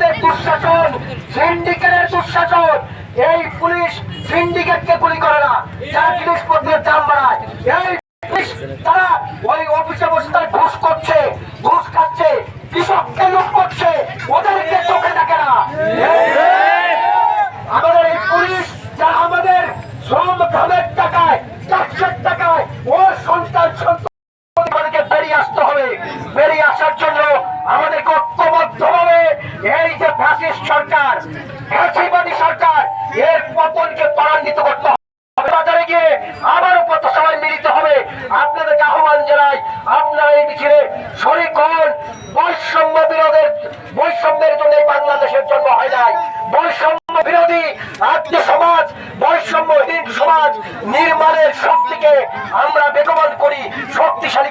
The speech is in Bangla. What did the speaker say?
আদালতের দুঃশাসন, সিন্ডিকেটের দুঃশাসন। এই পুলিশ সিন্ডিকেটকে গুলি করে না যা জিনিসপত্রের দাম বাড়ায় এই পুলিশ, তারা ওই অফিসে বসে ঘুষ করছে, ঘুষ খাচ্ছে, কৃষককে লুট করছে, ওদেরকে চোখে দেখে না। আমাদের এই পুলিশ, যারা আমাদের শ্রম ঘামের টাকায় ট্যাক্সের টাকায়, ওর সন্তান সন্তান বেরিয়ে আসতে হবে। বেরিয়ে আসার জন্য আমাদেরকে ঐক্যবদ্ধ হবে এই যে ফ্যাসিস্ট সরকার, ফ্যাসিবাদী সরকার, এর পতনকে ত্বরান্বিত করতে বৈষম্য বিরোধের, বৈষম্যের জন্য বৈষম্য বিরোধী সমাজ, বৈষম্যহীন সমাজ নির্মাণের আমরা বেগবান করি, শক্তিশালী